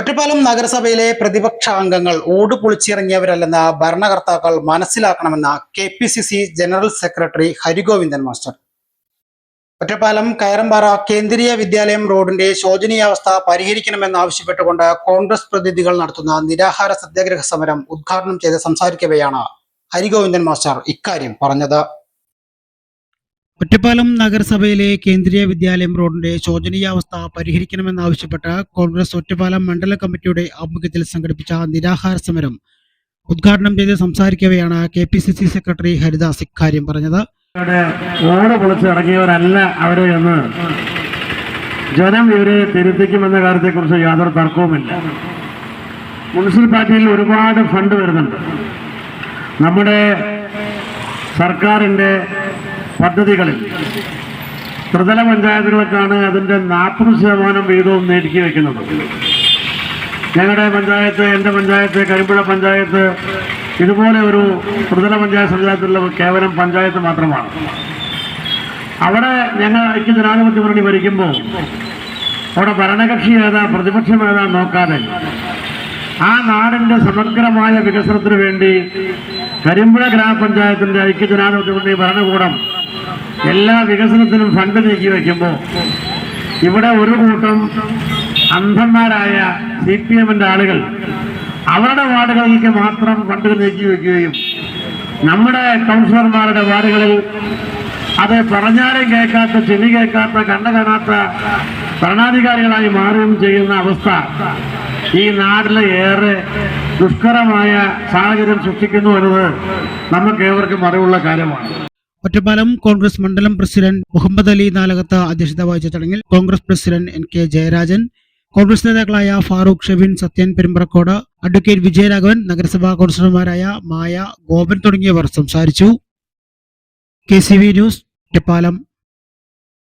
ഒറ്റപ്പാലം നഗരസഭയിലെ പ്രതിപക്ഷ അംഗങ്ങൾ ഓട് പൊളിച്ചിറങ്ങിയവരല്ലെന്ന് ഭരണകർത്താക്കൾ മനസ്സിലാക്കണമെന്ന് K P C C general secretary Harigovindan master. Ottapalam Kayarampara Kendriya Vidyalaya റോഡിന്റെ ശോചനീയാവസ്ഥ പരിഹരിക്കണമെന്നാവശ്യപ്പെട്ടുകൊണ്ട് കോൺഗ്രസ് പ്രതിനിധികൾ നടത്തുന്ന നിരാഹാര സത്യാഗ്രഹ സമരം ഉദ്ഘാടനം ചെയ്ത് സംസാരിക്കവെയാണ് ഹരിഗോവിന്ദൻ മാസ്റ്റർ ഇക്കാര്യം പറഞ്ഞത്. ഒറ്റപ്പാലം നഗരസഭയിലെ കേന്ദ്രീയ വിദ്യാലയം റോഡിന്റെ ശോചനീയാവസ്ഥ പരിഹരിക്കണമെന്നാവശ്യപ്പെട്ട് കോൺഗ്രസ് ഒറ്റപ്പാലം മണ്ഡല കമ്മിറ്റിയുടെ ആഭിമുഖ്യത്തിൽ സംഘടിപ്പിച്ച നിരാഹാര സമരം ഉദ്ഘാടനം ചെയ്ത് സംസാരിക്കവെയാണ് K P C C secretary Haridas ഇക്കാര്യം പറഞ്ഞത്. ഓട് പൊളിച്ച് ഇറങ്ങിയവരല്ല അവരെ എന്ന്. ജനം ഇവരെ തിരുത്തിക്കുമെന്ന കാര്യത്തെക്കുറിച്ച് യാതൊരു തർക്കവുമില്ല. മുനിസിപ്പാലിറ്റിയിൽ ഒരുപാട് ഫണ്ട് വരുന്നുണ്ട്. നമ്മുടെ സർക്കാരിന്റെ പദ്ധതികളിൽ. ത്രിതല പഞ്ചായത്തുകൾക്കാണ് അതിന്റെ നാൽപ്പത് ശതമാനം വീതവും നീക്കി വയ്ക്കുന്നത് ഞങ്ങളുടെ പഞ്ചായത്ത് എന്റെ പഞ്ചായത്ത് കരിമ്പുഴ പഞ്ചായത്ത് ഇതുപോലെ ഒരു ത്രിതല പഞ്ചായത്ത് സംവിധാനത്തിലുള്ള കേവലം പഞ്ചായത്ത് മാത്രമാണ്. അവിടെ ഞങ്ങൾ ഐക്യ ജനാധിപത്യ മുന്നണി ഭരിക്കുമ്പോൾ അവിടെ ഭരണകക്ഷി ഏതാ പ്രതിപക്ഷം ഏതാ നോക്കാതെ ആ നാടിന്റെ സമഗ്രമായ വികസനത്തിന് വേണ്ടി കരിമ്പുഴ ഗ്രാമപഞ്ചായത്തിന്റെ ഐക്യ ജനാധിപത്യ മുന്നണി ഭരണകൂടം എല്ലാ വികസനത്തിനും ഫണ്ട് നീക്കി വയ്ക്കുമ്പോൾ ഇവിടെ ഒരു കൂട്ടം അന്ധന്മാരായ സി പി എമ്മിന്റെ ആളുകൾ അവരുടെ വാർഡുകളിലേക്ക് മാത്രം ഫണ്ട് നീക്കി വയ്ക്കുകയും നമ്മുടെ കൗൺസിലർമാരുടെ വാർഡുകളിൽ അത് പറഞ്ഞാലും കേൾക്കാത്ത ചെവി കേൾക്കാത്ത കണ്ണു കാണാത്ത ഭരണാധികാരികളായി മാറുകയും ചെയ്യുന്ന അവസ്ഥ ഈ നാട്ടിലെ ഏറെ ദുഷ്കരമായ സാഹചര്യം സൃഷ്ടിക്കുന്നു എന്നത് നമുക്ക് ഏവർക്കും അറിവുള്ള കാര്യമാണ്. ഒറ്റപ്പാലം കോൺഗ്രസ് മണ്ഡലം പ്രസിഡന്റ് മുഹമ്മദ് അലി നാലകത്ത് അധ്യക്ഷത വഹിച്ച ചടങ്ങിൽ Congress president N K Jayarajan Congress നേതാക്കളായ ഫാറൂഖ് ഷെബിൻ സത്യൻ പെരുമ്പറക്കോട് അഡ്വക്കേറ്റ് വിജയരാഘവൻ നഗരസഭാ കൗൺസിലർമാരായ മായ ഗോപൻ തുടങ്ങിയവർ സംസാരിച്ചു. K C V news Ottapalam.